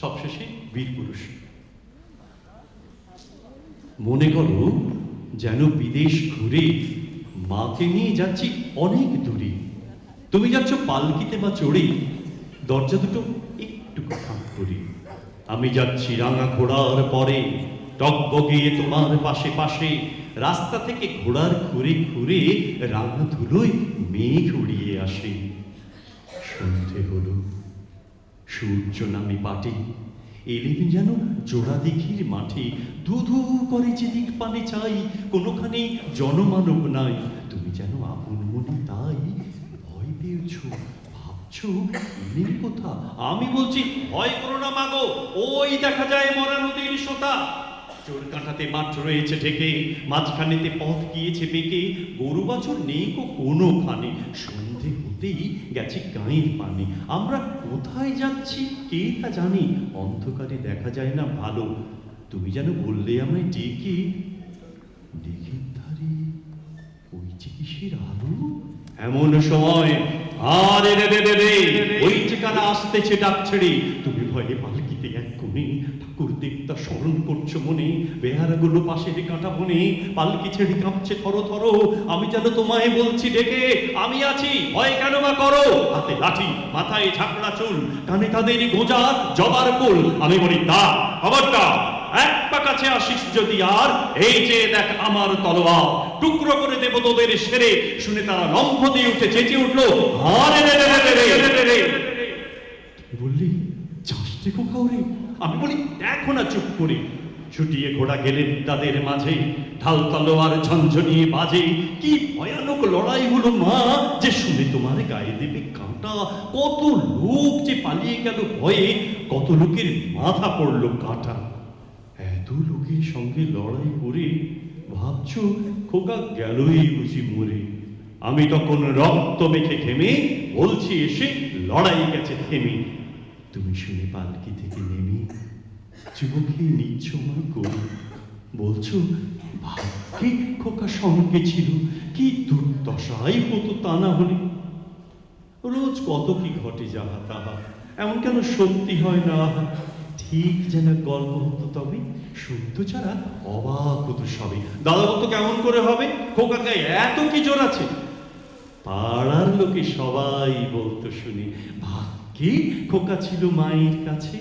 সবশেষে বীর পুরুষ। মনে করো যেন বিদেশ ঘুরে মাকে নিয়ে যাচ্ছি অনেক দূরে। তুমি যাচ্ছ পালকিতে বা চড়ে, দরজা দুটো একটু ফাঁক করে আমি যাচ্ছি রাঙা ঘোড়ার পরে, টকবগে তোমার পাশে পাশে, রাস্তা থেকে ঘোড়ার ঘুরে ঘুরে রাঙা ধুলোয় মেঘ উড়িয়ে আসে। সন্ধে হলো। সূর্য নামে পাটে এলেন যেন জোড়া দিঘির মাঠে। ধু ধু করে যেদিক পানে চাই, কোনোখানে জনমানব নাই। তুমি যেন আপন মনে তাই ভয় পেয়েছ, ভাবছ, এলেন কোথা? আমি বলছি, ভয় করো না মাগো, ওই দেখা যায় মরা নদীর সোতা। চোর কাঁটাতে মাঠ রয়েছে ঢেকে, মাঝখানেতে পথ গিয়েছে বেঁকে। গরু বাছর নেই কো কোনোখানে সন্ধে হতেই গেছে গাঁয়ের পানে। আমরা কোথায় যাচ্ছি কে তা জানি, অন্ধকারে দেখা যায় না ভালো। তুমি যেন বললে আমায় ডেকে। ডেকের ধারে ওই যে কিসের আলো? এমন সময় আর রে রে রে। ওই ঠিকানা আসতেছে ডাক ছেড়ে তুমি ভয়ে পালকিতে করছ মনে, বেহারাগুলো পাশে কাঁটা বনে পালকি ছেড়ে কাঁপছে থর থর আমি যেন তোমায় বলছি, ডেকে, আমি আছি, ভয় কেন বা করো? হাতে লাঠি, মাথায় ঝাঁকড়া চুল, কানে তাদের গোজা, জবার কুল, আমি বলি দা খবরদার, এক পা কাছে আসিস যদি আর, এই যে দেখ আমার তলোয়ার, টুকরো করে দেব তোদের সেরে। শুনে তারা লম্ফ দিয়ে উঠে চেঁচে উঠল আরে রে রে রে রে রে বললি চাষতে কাউরে? আমি বলি, দেখো না চুপ করে। ছুটিয়ে ঘোড়া গেলেন তাদের মাঝে। ঢাল তলোয়ার ঝঞ্ঝনিয়ে বাজে। কি ভয়ানক লড়াই হলো মা, যে শুনে তোমার গায়ে দেবে কাঁটা। কত লোক যে পালিয়ে গেল ভয়ে, কত লোকের মাথা পড়ল কাঁটা। এত লোকের সঙ্গে লড়াই করে ভাবছ, খোকা গেলই বুঝি মরে। আমি তখন রক্ত মেখে ঘেমে বলছি, এসে লড়াই গেছে, থেমে। তুমি শুনে পালকি থেকে নেমে যুবকে নিচ্ছ মা করে বলছো ভাগ্যে খোকা সঙ্গে ছিল, কি দুর্দশাই হতো তা না হলে। রোজ কত কি ঘটে যাহা তাহা, এমন কেন সত্যি হয় না? ঠিক যেন গল্প হতো তবে, সত্য ছাড়া অবাক হতো সবে। দাদা বলতো, কেমন করে হবে? খোকা গায়ে এত কি জোর আছে? পাড়ার লোকে সবাই বলতো শুনি, ভাগ্যে খোকা ছিল মায়ের কাছে।